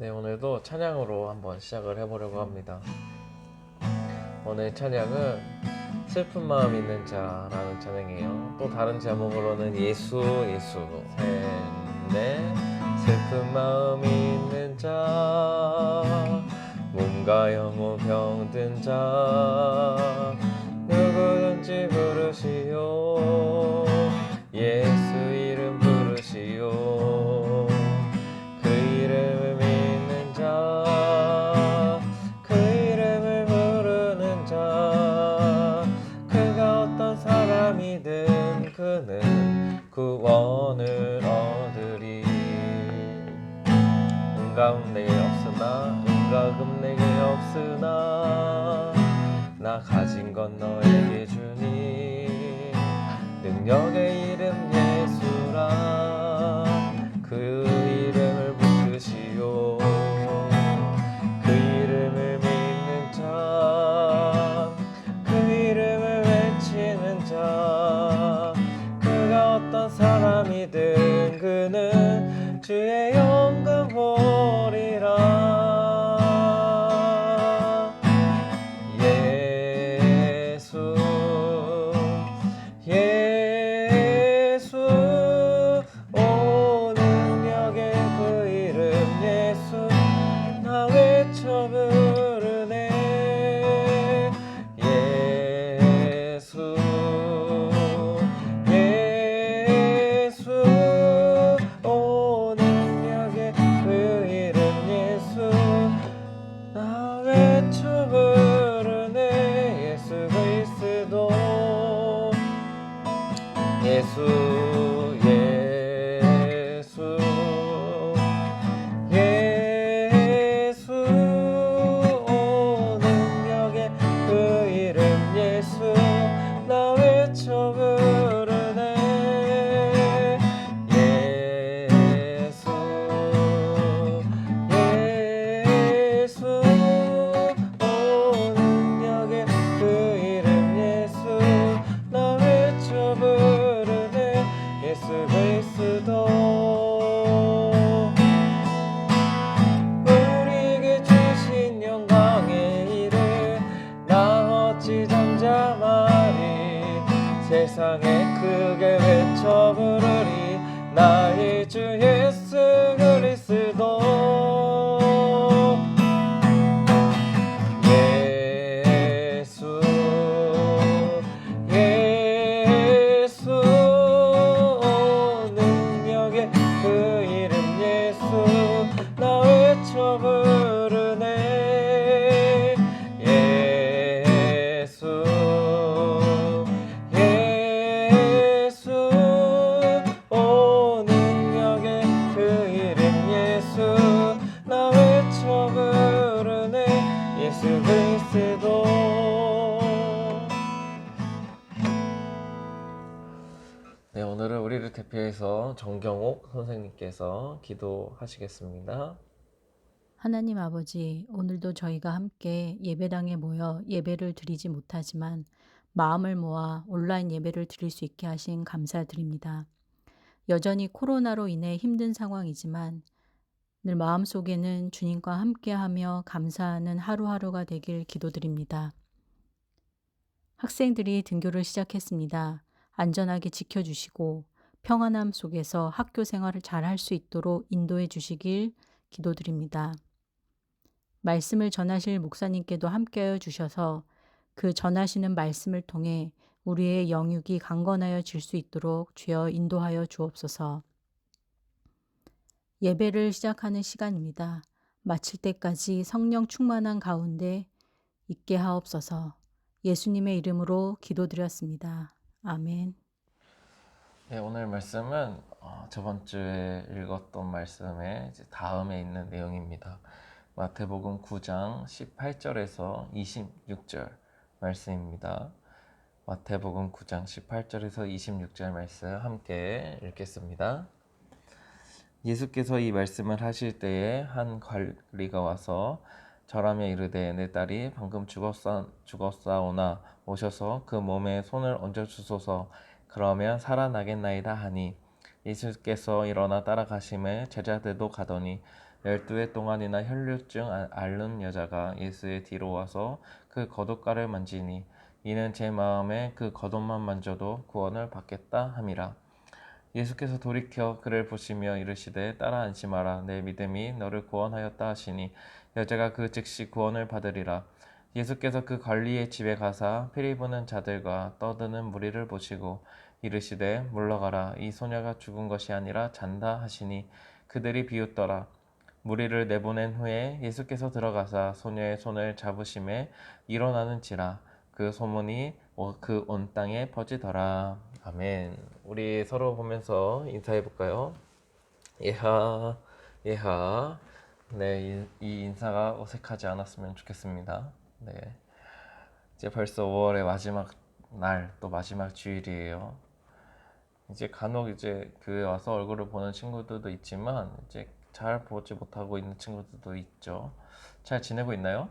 네, 오늘도 찬양으로 한번 시작을 해보려고 합니다. 오늘 찬양은 슬픈 마음 있는 자라는 찬양이에요. 또 다른 제목으로는 예수, 예수, 셋, 넷. 슬픈 마음 있는 자, 몸과 영혼 병든 자, 은가음 내게 없으나, 은가금 내게 없으나, 나 가진 건 너에게 주니. 능력의 이름 예수라. 그 이름을 부르시오. 그 이름을 믿는 자. 그 이름을 외치는 자. 그가 어떤 사람이든 그는 주의 나 외쳐 부르네. 예수 그리스도 예수 나의 정경옥 선생님께서 기도하시겠습니다. 하나님 아버지, 오늘도 저희가 함께 예배당에 모여 예배를 드리지 못하지만 마음을 모아 온라인 예배를 드릴 수 있게 하신 감사드립니다. 여전히 코로나로 인해 힘든 상황이지만 늘 마음속에는 주님과 함께하며 감사하는 하루하루가 되길 기도드립니다. 학생들이 등교를 시작했습니다. 안전하게 지켜주시고 평안함 속에서 학교 생활을 잘 할 수 있도록 인도해 주시길 기도드립니다. 말씀을 전하실 목사님께도 함께하여 주셔서 그 전하시는 말씀을 통해 우리의 영육이 강건하여 질 수 있도록 주여 인도하여 주옵소서. 예배를 시작하는 시간입니다. 마칠 때까지 성령 충만한 가운데 있게 하옵소서. 예수님의 이름으로 기도드렸습니다. 아멘. 네, 오늘 말씀은 어, 저번 주에 읽었던 말씀의 다음에 있는 내용입니다. 마태복음 9장 18절에서 26절 말씀입니다. 마태복음 9장 18절에서 26절 말씀 함께 읽겠습니다. 예수께서 이 말씀을 하실 때에 한 관리가 와서 절하며 이르되 내 딸이 방금 죽었사, 죽었사오나 오셔서 그 몸에 손을 얹어 주소서 그러면 살아나겠나이다 하니 예수께서 일어나 따라가심에 제자들도 가더니 열두 해 동안이나 혈류증 아- 앓는 여자가 예수의 뒤로 와서 그 겉옷가를 만지니 이는 제 마음에 그 겉옷만 만져도 구원을 받겠다 함이라. 예수께서 돌이켜 그를 보시며 이르시되 따라 안심하라 내 믿음이 너를 구원하였다 하시니 여자가 그 즉시 구원을 받으리라. 예수께서 그 관리의 집에 가사 피리 부는 자들과 떠드는 무리를 보시고 이르시되 물러가라 이 소녀가 죽은 것이 아니라 잔다 하시니 그들이 비웃더라. 무리를 내보낸 후에 예수께서 들어가사 소녀의 손을 잡으심에 일어나는지라 그 소문이 그 온 땅에 퍼지더라. 아멘. 우리 서로 보면서 인사해 볼까요? 예하, 예하. 네, 이, 이 인사가 어색하지 않았으면 좋겠습니다. 네. 이제 벌써 5월의 마지막 날, 또 마지막 주일이에요. 이제 간혹 이제 교회 와서 얼굴을 보는 친구들도 있지만 이제 잘 보지 못하고 있는 친구들도 있죠. 잘 지내고 있나요?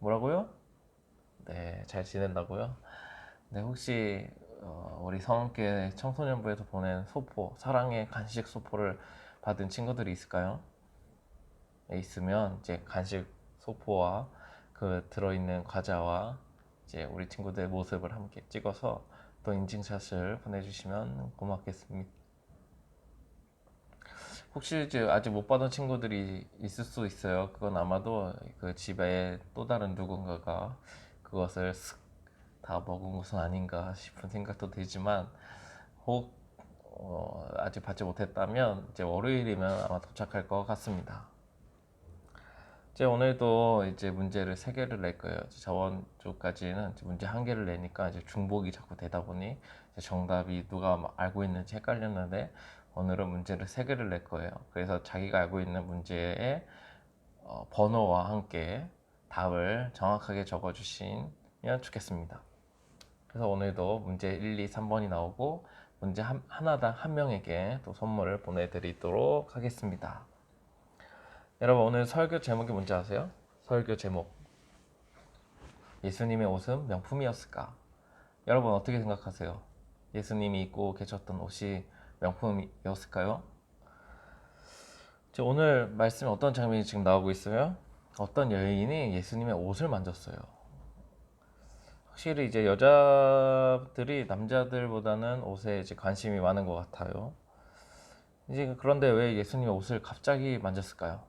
뭐라고요? 네, 잘 지낸다고요? 네, 혹시 어, 우리 성원교회 청소년부에서 보낸 소포, 사랑의 간식 소포를 받은 친구들이 있을까요? 네, 있으면 이제 간식 소포와 그 들어있는 과자와 이제 우리 친구들의 모습을 함께 찍어서 또 인증샷을 보내주시면 고맙겠습니다. 혹시 이제 아직 못 받은 친구들이 있을 수 있어요. 그건 아마도 그 집에 또 다른 누군가가 그것을 쓱다 먹은 것은 아닌가 싶은 생각도 들지만 혹 어, 아직 받지 못했다면 이제 월요일이면 아마 도착할 것 같습니다. 이제 오늘도 이제 문제를 세 개를 낼 거예요. 저번 주까지는 문제 한 개를 내니까 이제 중복이 자꾸 되다 보니 정답이 누가 막 알고 있는지 헷갈렸는데 오늘은 문제를 세 개를 낼 거예요. 그래서 자기가 알고 있는 문제의 어, 번호와 함께 답을 정확하게 적어주시면 좋겠습니다. 그래서 오늘도 문제 1, 2, 3번이 나오고 문제 한, 하나당 한 명에게 또 선물을 보내드리도록 하겠습니다. 여러분 오늘 설교 제목이 뭔지 아세요? 설교 제목 예수님의 옷은 명품이었을까? 여러분 어떻게 생각하세요? 예수님이 입고 계셨던 옷이 명품이었을까요? 오늘 말씀에 어떤 장면이 지금 나오고 있어요? 어떤 여인이 예수님의 옷을 만졌어요. 확실히 이제 여자들이 남자들보다는 옷에 이제 관심이 많은 것 같아요. 이제 그런데 왜 예수님의 옷을 갑자기 만졌을까요?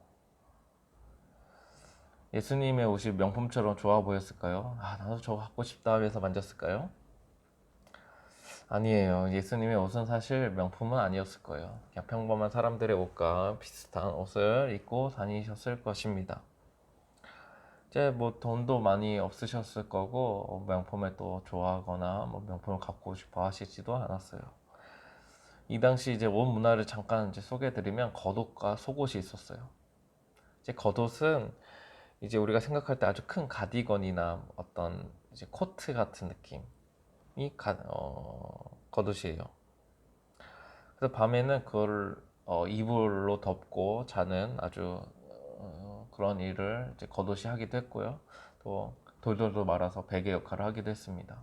예수님의 옷이 명품처럼 좋아 보였을까요? 아, 나도 저거 갖고 싶다 하면서 만졌을까요? 아니에요. 예수님의 옷은 사실 명품은 아니었을 거예요. 그냥 평범한 사람들의 옷과 비슷한 옷을 입고 다니셨을 것입니다. 이제 뭐 돈도 많이 없으셨을 거고 어, 명품을 또 좋아하거나 뭐 명품을 갖고 싶어 하시지도 않았어요. 이 당시 이제 옷 문화를 잠깐 이제 소개해드리면 겉옷과 속옷이 있었어요. 이제 겉옷은 이제 우리가 생각할 때 아주 큰 가디건이나 어떤 이제 코트 같은 느낌이 가, 어, 겉옷이에요. 그래서 밤에는 그걸 어, 이불로 덮고 자는 아주 어, 그런 일을 이제 겉옷이 하기도 했고요. 또 돌돌돌 말아서 베개 역할을 하기도 했습니다.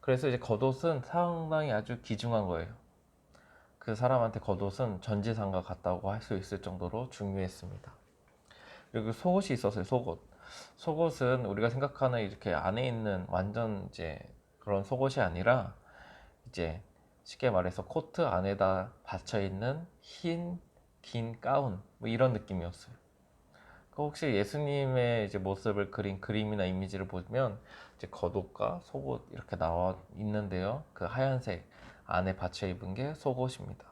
그래서 이제 겉옷은 상당히 아주 귀중한 거예요. 그 사람한테 겉옷은 전지상과 같다고 할 수 있을 정도로 중요했습니다. 그리고 속옷이 있었어요. 속옷. 속옷은 우리가 생각하는 이렇게 안에 있는 완전 이제 그런 속옷이 아니라 이제 쉽게 말해서 코트 안에다 받쳐 있는 흰 긴 가운 뭐 이런 느낌이었어요. 그 혹시 예수님의 이제 모습을 그린 그림이나 이미지를 보면 이제 겉옷과 속옷 이렇게 나와 있는데요. 그 하얀색 안에 받쳐 입은 게 속옷입니다.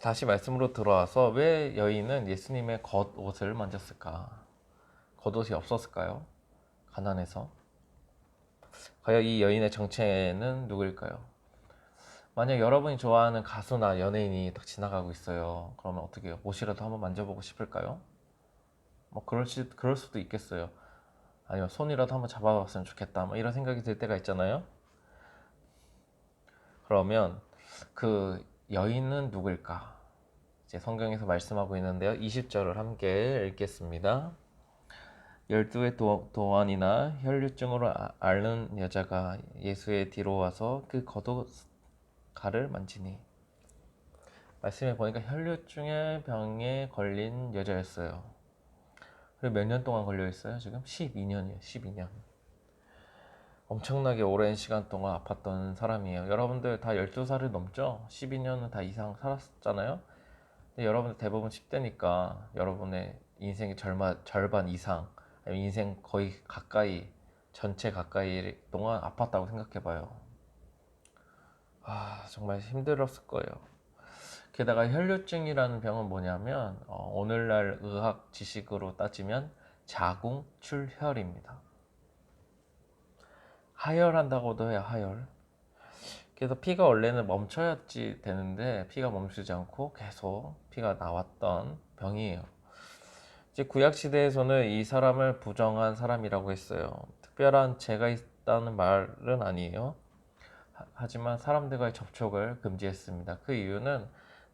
다시 말씀으로 들어와서 왜 여인은 예수님의 겉옷을 만졌을까? 겉옷이 없었을까요? 가난해서. 과연 이 여인의 정체는 누구일까요? 만약 여러분이 좋아하는 가수나 연예인이 딱 지나가고 있어요. 그러면 어떻게 해요? 옷이라도 한번 만져보고 싶을까요? 뭐 그럴, 수, 그럴 수도 있겠어요. 아니면 손이라도 한번 잡아봤으면 좋겠다. 뭐 이런 생각이 들 때가 있잖아요. 그러면 그 여인은 누구일까? 이제 성경에서 말씀하고 있는데요. 20절을 함께 읽겠습니다. 열두의 도안이나 혈류증으로 아- 앓는 여자가 예수의 뒤로 와서 그 겉옷 가를 만지니 말씀에 보니까 혈류증의 병에 걸린 여자였어요. 그리고 몇 년 동안 걸려 있어요? 지금 12년이에요. 12년. 엄청나게 오랜 시간 동안 아팠던 사람이에요. 여러분들 다 12살을 넘죠? 12년은 다 이상 살았잖아요? 근데 여러분들 대부분 10대니까 여러분의 인생의 절반, 절반 이상, 인생 거의 가까이, 전체 가까이 동안 아팠다고 생각해봐요. 아, 정말 힘들었을 거예요. 게다가 혈류증이라는 병은 뭐냐면 어, 오늘날 의학 지식으로 따지면 자궁출혈입니다. 하혈한다고도 해요, 하혈. 그래서 피가 원래는 멈춰야지 되는데 피가 멈추지 않고 계속 피가 나왔던 병이에요. 이제 구약 시대에서는 이 사람을 부정한 사람이라고 했어요. 특별한 죄가 있다는 말은 아니에요. 하- 하지만 사람들과의 접촉을 금지했습니다. 그 이유는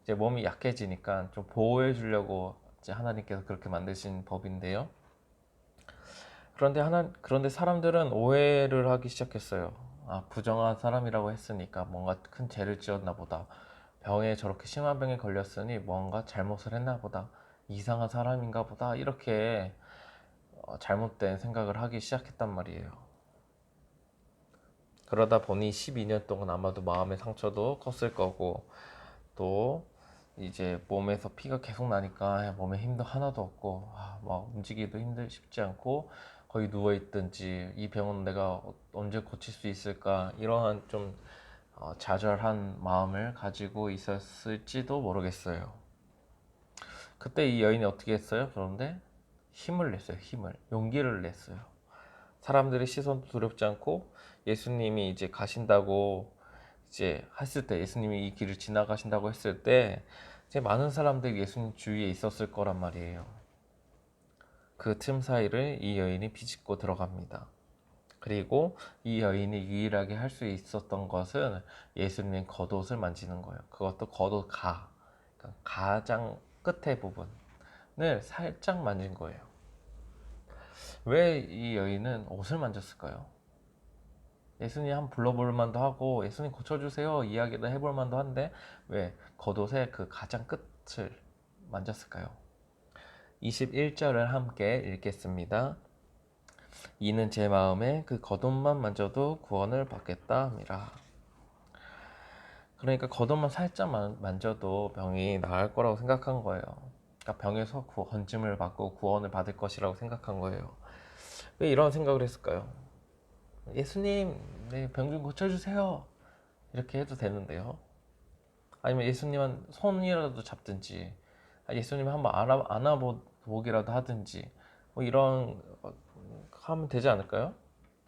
이제 몸이 약해지니까 좀 보호해 주려고 이제 하나님께서 그렇게 만드신 법인데요. 그런데 하나 그런데 사람들은 오해를 하기 시작했어요. 아, 부정한 사람이라고 했으니까 뭔가 큰 죄를 지었나 보다. 병에 저렇게 심한 병에 걸렸으니 뭔가 잘못을 했나 보다. 이상한 사람인가 보다. 이렇게 어, 잘못된 생각을 하기 시작했단 말이에요. 그러다 보니 12년 동안 아마도 마음의 상처도 컸을 거고 또 이제 몸에서 피가 계속 나니까 몸에 힘도 하나도 없고 아, 막 움직이기도 힘들 쉽지 않고 거의 누워 있든지 이 병은 내가 언제 고칠 수 있을까 이러한 좀 어, 좌절한 마음을 가지고 있었을지도 모르겠어요. 그때 이 여인이 어떻게 했어요? 그런데 힘을 냈어요. 힘을 용기를 냈어요. 사람들의 시선도 두렵지 않고 예수님이 이제 가신다고 이제 했을 때 예수님이 이 길을 지나가신다고 했을 때 이제 많은 사람들이 예수님 주위에 있었을 거란 말이에요. 그 틈 사이를 이 여인이 비집고 들어갑니다. 그리고 이 여인이 유일하게 할 수 있었던 것은 예수님 겉옷을 만지는 거예요. 그것도 겉옷 가, 그러니까 가장 끝에 부분을 살짝 만진 거예요. 왜 이 여인은 옷을 만졌을까요? 예수님 한번 불러볼 만도 하고 예수님 고쳐주세요 이야기도 해볼 만도 한데 왜 겉옷의 그 가장 끝을 만졌을까요? 21절을 함께 읽겠습니다. 이는 제 마음에 그 겉옷만 만져도 구원을 받겠다 함이라. 그러니까 겉옷만 살짝 만- 만져도 병이 나을 거라고 생각한 거예요. 그러니까 병에서 구- 건짐을 받고 구원을 받을 것이라고 생각한 거예요. 왜 이런 생각을 했을까요? 예수님, 네, 병좀 고쳐주세요. 이렇게 해도 되는데요. 아니면 예수님한 손이라도 잡든지, 아, 예수님 한번 안아, 안아보기라도 하든지, 뭐 이런, 어, 하면 되지 않을까요?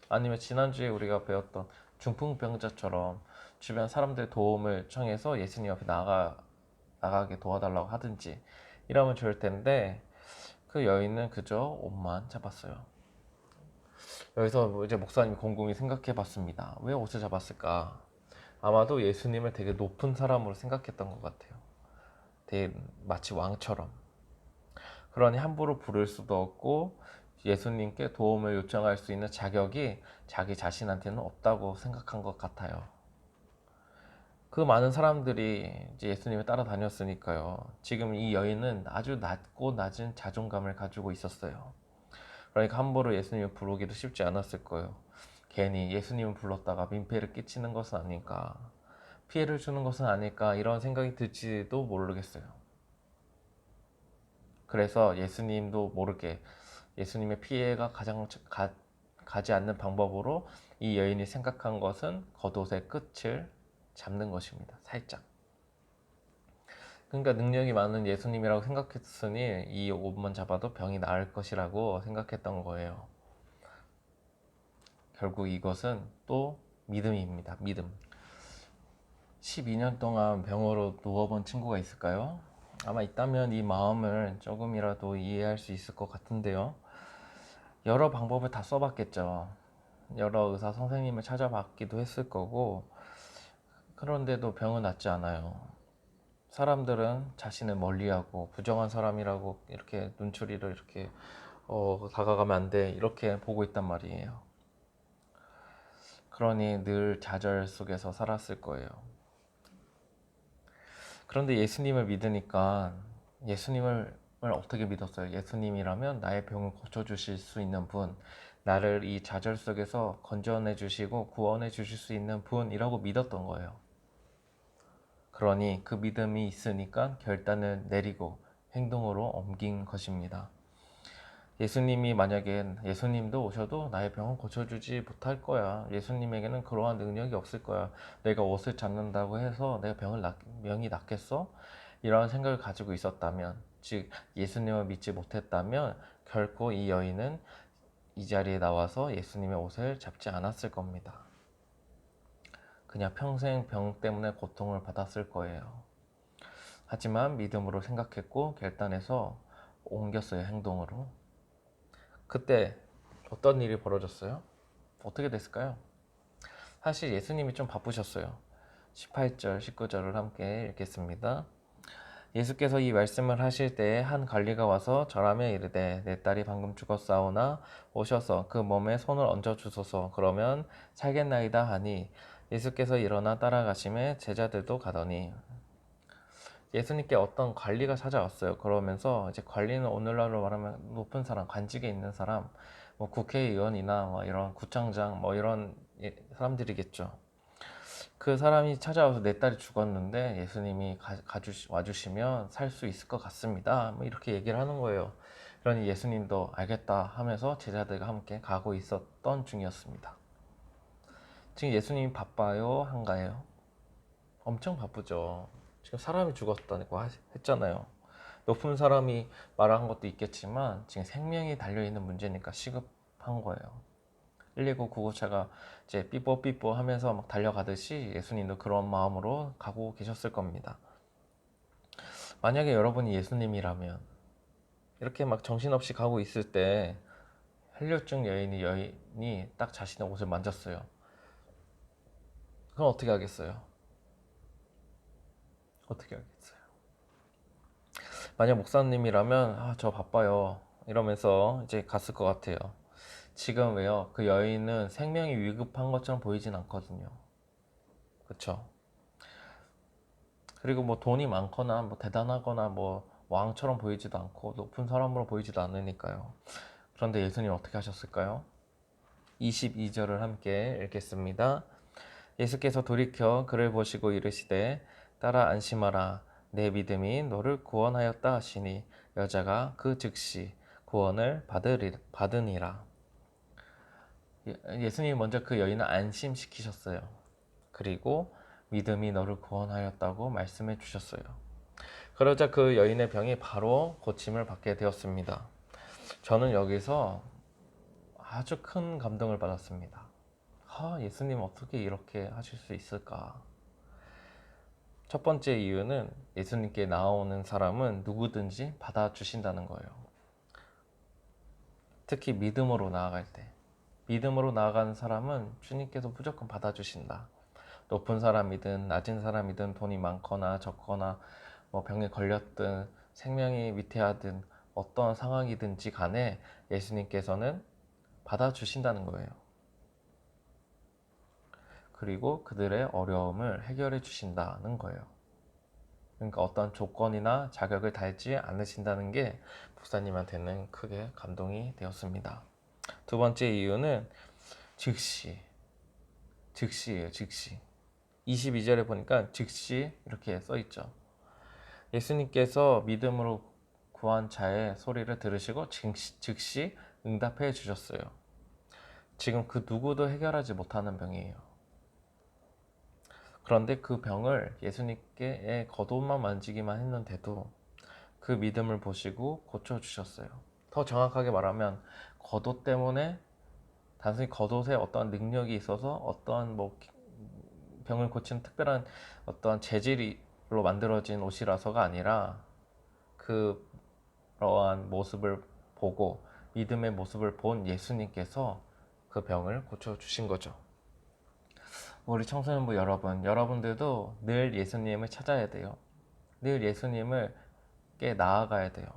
아니면 지난주에 우리가 배웠던 중풍병자처럼 주변 사람들의 도움을 청해서 예수님 앞에 나가, 나가게 도와달라고 하든지, 이러면 좋을 텐데, 그 여인은 그저 옷만 잡았어요. 여기서 뭐 이제 목사님이 곰곰이 생각해 봤습니다. 왜 옷을 잡았을까? 아마도 예수님을 되게 높은 사람으로 생각했던 것 같아요. 되게 마치 왕처럼. 그러니 함부로 부를 수도 없고 예수님께 도움을 요청할 수 있는 자격이 자기 자신한테는 없다고 생각한 것 같아요. 그 많은 사람들이 이제 예수님을 따라다녔으니까요. 지금 이 여인은 아주 낮고 낮은 자존감을 가지고 있었어요. 그러니까 함부로 예수님을 부르기도 쉽지 않았을 거예요. 괜히 예수님을 불렀다가 민폐를 끼치는 것은 아닐까, 피해를 주는 것은 아닐까 이런 생각이 들지도 모르겠어요. 그래서 예수님도 모르게 예수님의 피해가 가장 가, 가지 않는 방법으로 이 여인이 생각한 것은 겉옷의 끝을 잡는 것입니다. 살짝. 그러니까 능력이 많은 예수님이라고 생각했으니 이 옷만 잡아도 병이 나을 것이라고 생각했던 거예요. 결국 이것은 또 믿음입니다. 믿음. 12년 동안 병으로 누워본 친구가 있을까요? 아마 있다면 이 마음을 조금이라도 이해할 수 있을 것 같은데요. 여러 방법을 다 써봤겠죠. 여러 의사 선생님을 찾아봤기도 했을 거고, 그런데도 병은 낫지 않아요. 사람들은 자신을 멀리하고 부정한 사람이라고 이렇게 눈초리를 이렇게 어, 다가가면 안 돼. 이렇게 보고 있단 말이에요. 그러니 늘 좌절 속에서 살았을 거예요. 그런데 예수님을 믿으니까 예수님을 어떻게 믿었어요? 예수님이라면 나의 병을 고쳐주실 수 있는 분, 나를 이 좌절 속에서 건져내 주시고 구원해 주실 수 있는 분이라고 믿었던 거예요. 그러니 그 믿음이 있으니까 결단을 내리고 행동으로 옮긴 것입니다. 예수님이 만약에 예수님도 오셔도 나의 병은 고쳐주지 못할 거야. 예수님에게는 그러한 능력이 없을 거야. 내가 옷을 잡는다고 해서 내가 병을 낫, 병이 낫겠어? 이런 생각을 가지고 있었다면, 즉 예수님을 믿지 못했다면 결코 이 여인은 이 자리에 나와서 예수님의 옷을 잡지 않았을 겁니다. 그냥 평생 병 때문에 고통을 받았을 거예요. 하지만 믿음으로 생각했고 결단해서 옮겼어요, 행동으로. 그때 어떤 일이 벌어졌어요? 어떻게 됐을까요? 사실 예수님이 좀 바쁘셨어요. 18절, 19절을 함께 읽겠습니다. 예수께서 이 말씀을 하실 때에 한 관리가 와서 절하며 이르되 내 딸이 방금 죽었사오나 오셔서 그 몸에 손을 얹어 주소서 그러면 살겠나이다 하니 예수께서 일어나 따라가심에 제자들도 가더니 예수님께 어떤 관리가 찾아왔어요. 그러면서 이제 관리는 오늘날로 말하면 높은 사람, 관직에 있는 사람, 뭐 국회의원이나 뭐 이런 구청장 뭐 이런 예- 사람들이겠죠. 그 사람이 찾아와서 내 딸이 죽었는데 예수님이 가, 가주, 와주시면 살 수 있을 것 같습니다. 뭐 이렇게 얘기를 하는 거예요. 그러니 예수님도 알겠다 하면서 제자들과 함께 가고 있었던 중이었습니다. 지금 예수님이 바빠요? 한가해요? 엄청 바쁘죠. 지금 사람이 죽었다고 하- 했잖아요. 높은 사람이 말한 것도 있겠지만 지금 생명이 달려 있는 문제니까 시급한 거예요. 119 구급차가 이제 삐뽀삐뽀 하면서 막 달려가듯이 예수님도 그런 마음으로 가고 계셨을 겁니다. 만약에 여러분이 예수님이라면 이렇게 막 정신없이 가고 있을 때 헬류증 여인이 여인이 딱 자신의 옷을 만졌어요. 그럼 어떻게 하겠어요? 어떻게 하겠어요? 만약 목사님이라면 아, 저 바빠요. 이러면서 이제 갔을 것 같아요. 지금 왜요? 그 여인은 생명이 위급한 것처럼 보이진 않거든요. 그쵸? 그리고 뭐 돈이 많거나 뭐 대단하거나 뭐 왕처럼 보이지도 않고 높은 사람으로 보이지도 않으니까요. 그런데 예수님 어떻게 하셨을까요? 22절을 함께 읽겠습니다. 예수께서 돌이켜 그를 보시고 이르시되 따라 안심하라 내 믿음이 너를 구원하였다 하시니 여자가 그 즉시 구원을 받으리, 받으니라. 예- 예수님이 먼저 그 여인을 안심시키셨어요. 그리고 믿음이 너를 구원하였다고 말씀해 주셨어요. 그러자 그 여인의 병이 바로 고침을 받게 되었습니다. 저는 여기서 아주 큰 감동을 받았습니다. 아, 예수님 어떻게 이렇게 하실 수 있을까? 첫 번째 이유는 예수님께 나오는 사람은 누구든지 받아주신다는 거예요. 특히 믿음으로 나아갈 때. 믿음으로 나아가는 사람은 주님께서 무조건 받아주신다. 높은 사람이든 낮은 사람이든 돈이 많거나 적거나 뭐 병에 걸렸든 생명이 위태하든 어떤 상황이든지 간에 예수님께서는 받아주신다는 거예요. 그리고 그들의 어려움을 해결해 주신다는 거예요. 그러니까 어떤 조건이나 자격을 달지 않으신다는 게 목사님한테는 크게 감동이 되었습니다. 두 번째 이유는 즉시, 즉시예요, 즉시. 22절에 보니까 즉시 이렇게 써 있죠. 예수님께서 믿음으로 구한 자의 소리를 들으시고 즉시, 즉시 응답해 주셨어요. 지금 그 누구도 해결하지 못하는 병이에요. 그런데 그 병을 예수님께 겉옷만 만지기만 했는데도 그 믿음을 보시고 고쳐주셨어요. 더 정확하게 말하면 겉옷 때문에 단순히 겉옷에 어떠한 능력이 있어서 어떠한 뭐 병을 고치는 특별한 어떠한 재질로 만들어진 옷이라서가 아니라 그러한 모습을 보고 믿음의 모습을 본 예수님께서 그 병을 고쳐주신 거죠. 우리 청소년부 여러분, 여러분들도 늘 예수님을 찾아야 돼요. 늘 예수님을 께 나아가야 돼요.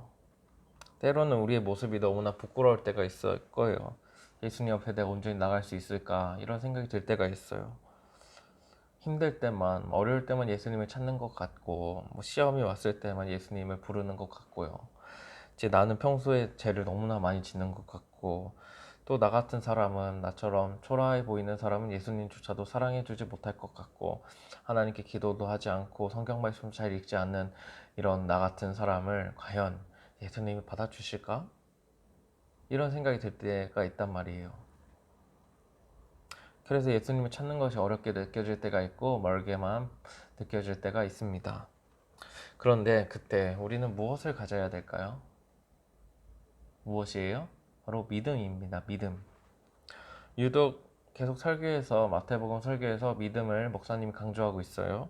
때로는 우리의 모습이 너무나 부끄러울 때가 있을 거예요. 예수님 옆에 내가 온전히 나갈 수 있을까? 이런 생각이 들 때가 있어요. 힘들 때만 어려울 때만 예수님을 찾는 것 같고 뭐 시험이 왔을 때만 예수님을 부르는 것 같고요. 이제 나는 평소에 죄를 너무나 많이 짓는 것 같고 또 나 같은 사람은 나처럼 초라해 보이는 사람은 예수님조차도 사랑해 주지 못할 것 같고 하나님께 기도도 하지 않고 성경 말씀 잘 읽지 않는 이런 나 같은 사람을 과연 예수님이 받아 주실까? 이런 생각이 들 때가 있단 말이에요. 그래서 예수님을 찾는 것이 어렵게 느껴질 때가 있고 멀게만 느껴질 때가 있습니다. 그런데 그때 우리는 무엇을 가져야 될까요? 무엇이에요? 바로 믿음입니다. 믿음. 유독 계속 설교에서 마태복음 설교에서 믿음을 목사님이 강조하고 있어요.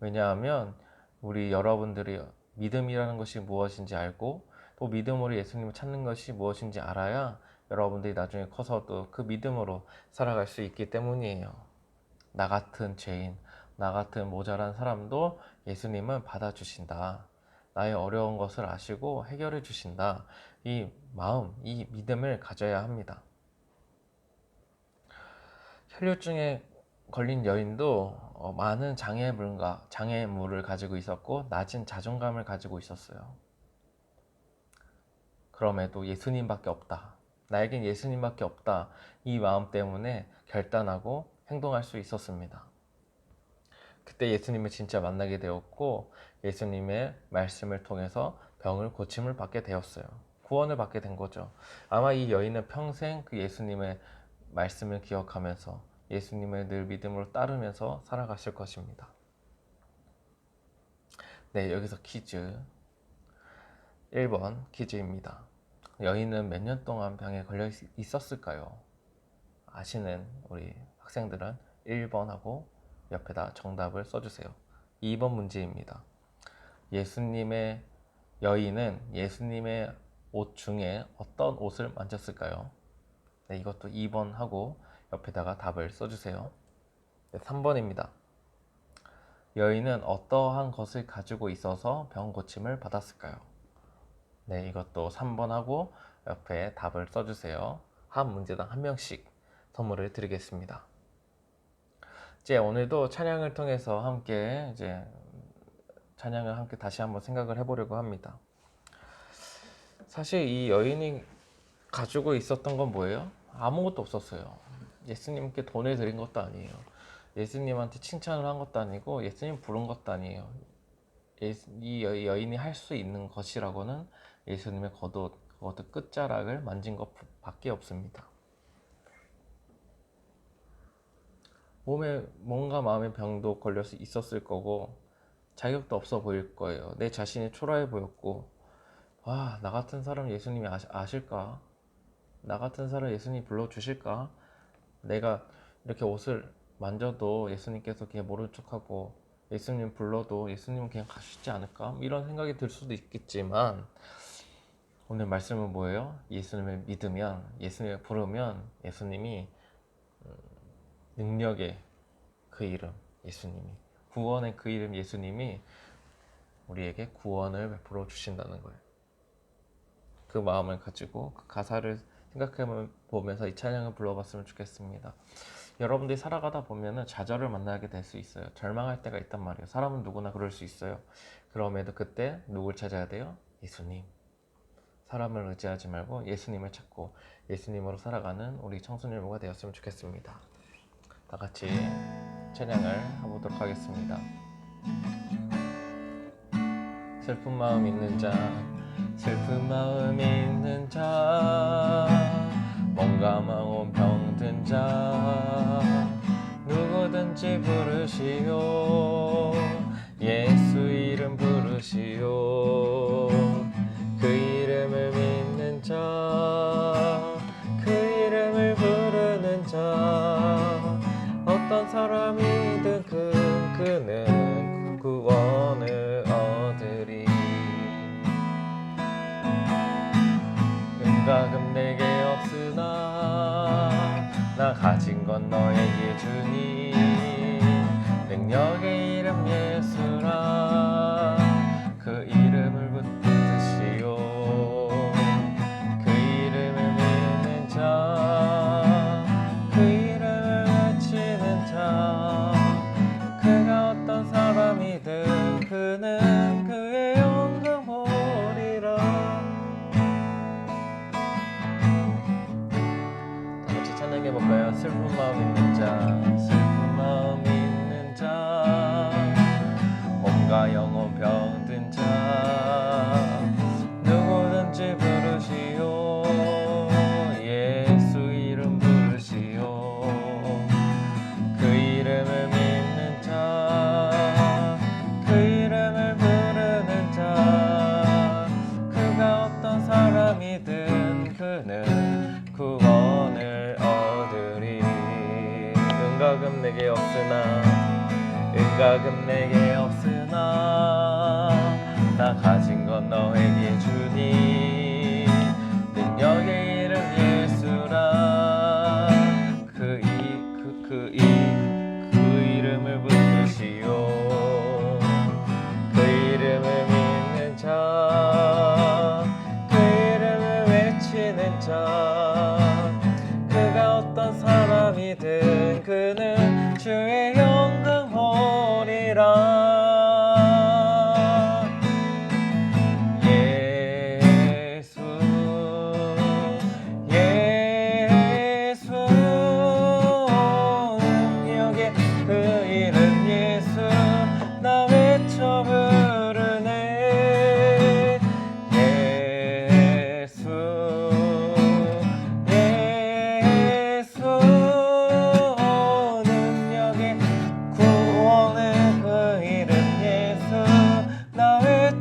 왜냐하면 우리 여러분들이 믿음이라는 것이 무엇인지 알고 또 믿음으로 예수님을 찾는 것이 무엇인지 알아야 여러분들이 나중에 커서도 그 믿음으로 살아갈 수 있기 때문이에요. 나 같은 죄인, 나 같은 모자란 사람도 예수님은 받아주신다. 나의 어려운 것을 아시고 해결해 주신다. 이 마음, 이 믿음을 가져야 합니다. 혈류증에 걸린 여인도 어, 많은 장애물과 장애물을 가지고 있었고 낮은 자존감을 가지고 있었어요. 그럼에도 예수님밖에 없다. 나에겐 예수님밖에 없다. 이 마음 때문에 결단하고 행동할 수 있었습니다. 그때 예수님을 진짜 만나게 되었고 예수님의 말씀을 통해서 병을 고침을 받게 되었어요. 구원을 받게 된 거죠. 아마 이 여인은 평생 그 예수님의 말씀을 기억하면서 예수님을 늘 믿음으로 따르면서 살아가실 것입니다. 네, 여기서 퀴즈. 1번 퀴즈입니다. 여인은 몇 년 동안 병에 걸려 있- 있었을까요? 아시는 우리 학생들은 1번하고 옆에다 정답을 써주세요. 2번 문제입니다. 예수님의 여인은 예수님의 옷 중에 어떤 옷을 만졌을까요? 네, 이것도 2번 하고 옆에다가 답을 써주세요. 네, 3번입니다. 여인은 어떠한 것을 가지고 있어서 병 고침을 받았을까요? 네, 이것도 3번 하고 옆에 답을 써주세요. 한 문제당 한 명씩 선물을 드리겠습니다. 이제 오늘도 찬양을 통해서 함께 이제 찬양을 함께 다시 한번 생각을 해보려고 합니다. 사실 이 여인이 가지고 있었던 건 뭐예요? 아무것도 없었어요. 예수님께 돈을 드린 것도 아니에요. 예수님한테 칭찬을 한 것도 아니고 예수님 부른 것도 아니에요. 예수- 이 여- 여인이 할 수 있는 것이라고는 예수님의 겉옷, 겉옷 끝자락을 만진 것밖에 없습니다. 몸에 뭔가 마음의 병도 걸려서 있었을 거고 자격도 없어 보일 거예요. 내 자신이 초라해 보였고 와, 나 같은 사람 예수님이 아시, 아실 까? 나 같은 사람 예수님 불러주실까? 내가 이렇게 옷을 만져도 예수님께서 그냥 모른 척하고 예수님 불러도 예수님은 그냥 가시지 않을까? 이런 생각이 들 수도 있겠지만 오늘 말씀은 뭐예요? 예수님을 믿으면 예수님을 부르면 예수님이 음, 능력의 그 이름 예수님이 구원의 그 이름 예수님이 우리에게 구원을 베풀어 주신다는 거예요. 그 마음을 가지고 그 가사를 생각해 보면서 이 찬양을 불러봤으면 좋겠습니다. 여러분들이 살아가다 보면은 좌절을 만나게 될 수 있어요. 절망할 때가 있단 말이에요. 사람은 누구나 그럴 수 있어요. 그럼에도 그때 누굴 찾아야 돼요? 예수님. 사람을 의지하지 말고 예수님을 찾고 예수님으로 살아가는 우리 청소년부가 되었으면 좋겠습니다. 다 같이 찬양을 해보도록 하겠습니다. 슬픈 마음 있는 자, 슬픈 마음 있는 자, 마음 병든 자, 누구든지 부르시오, 예수 이름 부르시오, 그 이름을 믿는 자, 그 이름을 부르는 자, 어떤 사람이든 그 그는 나 가진 건 너에게 주니 능력의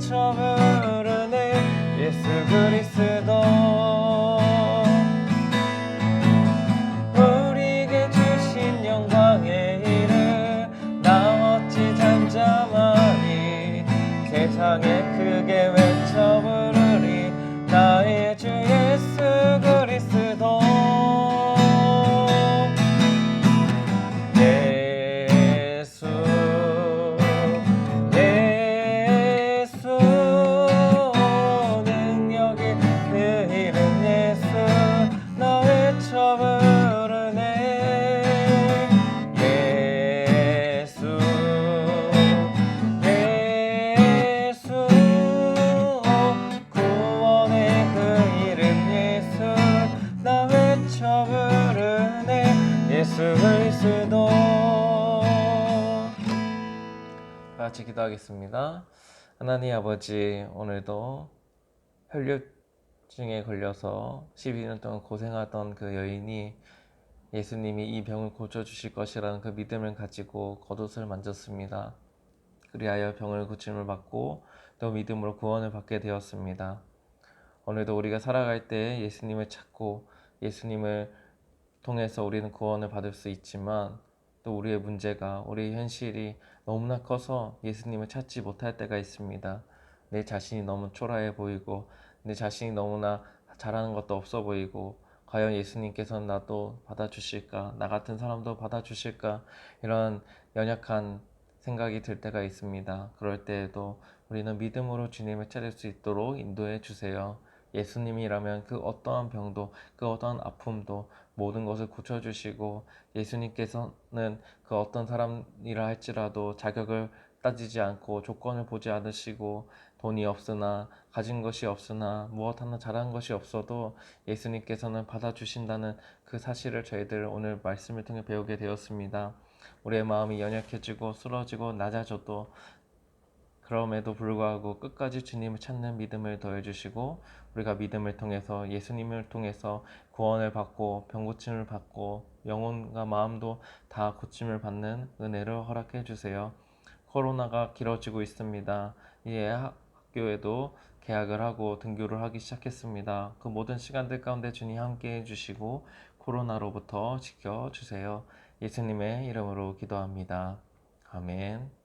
나외 같이 기도하겠습니다. 하나님 아버지 오늘도 혈류증에 걸려서 12년 동안 고생하던 그 여인이 예수님이 이 병을 고쳐주실 것이라는 그 믿음을 가지고 겉옷을 만졌습니다. 그리하여 병을 고침을 받고 또 믿음으로 구원을 받게 되었습니다. 오늘도 우리가 살아갈 때 예수님을 찾고 예수님을 통해서 우리는 구원을 받을 수 있지만 또 우리의 문제가 우리의 현실이 너무나 커서 예수님을 찾지 못할 때가 있습니다. 내 자신이 너무 초라해 보이고 내 자신이 너무나 잘하는 것도 없어 보이고 과연 예수님께서는 나도 받아주실까 나 같은 사람도 받아주실까 이런 연약한 생각이 들 때가 있습니다. 그럴 때에도 우리는 믿음으로 주님을 찾을 수 있도록 인도해 주세요. 예수님이라면 그 어떠한 병도 그 어떠한 아픔도 모든 것을 고쳐주시고 예수님께서는 그 어떤 사람이라 할지라도 자격을 따지지 않고 조건을 보지 않으시고 돈이 없으나 가진 것이 없으나 무엇 하나 잘한 것이 없어도 예수님께서는 받아주신다는 그 사실을 저희들 오늘 말씀을 통해 배우게 되었습니다. 우리의 마음이 연약해지고 쓰러지고 낮아져도 그럼에도 불구하고 끝까지 주님을 찾는 믿음을 더해주시고 우리가 믿음을 통해서 예수님을 통해서 구원을 받고 병고침을 받고 영혼과 마음도 다 고침을 받는 은혜를 허락해 주세요. 코로나가 길어지고 있습니다. 이제 학교에도 개학을 하고 등교를 하기 시작했습니다. 그 모든 시간들 가운데 주님 함께 해주시고 코로나로부터 지켜주세요. 예수님의 이름으로 기도합니다. 아멘.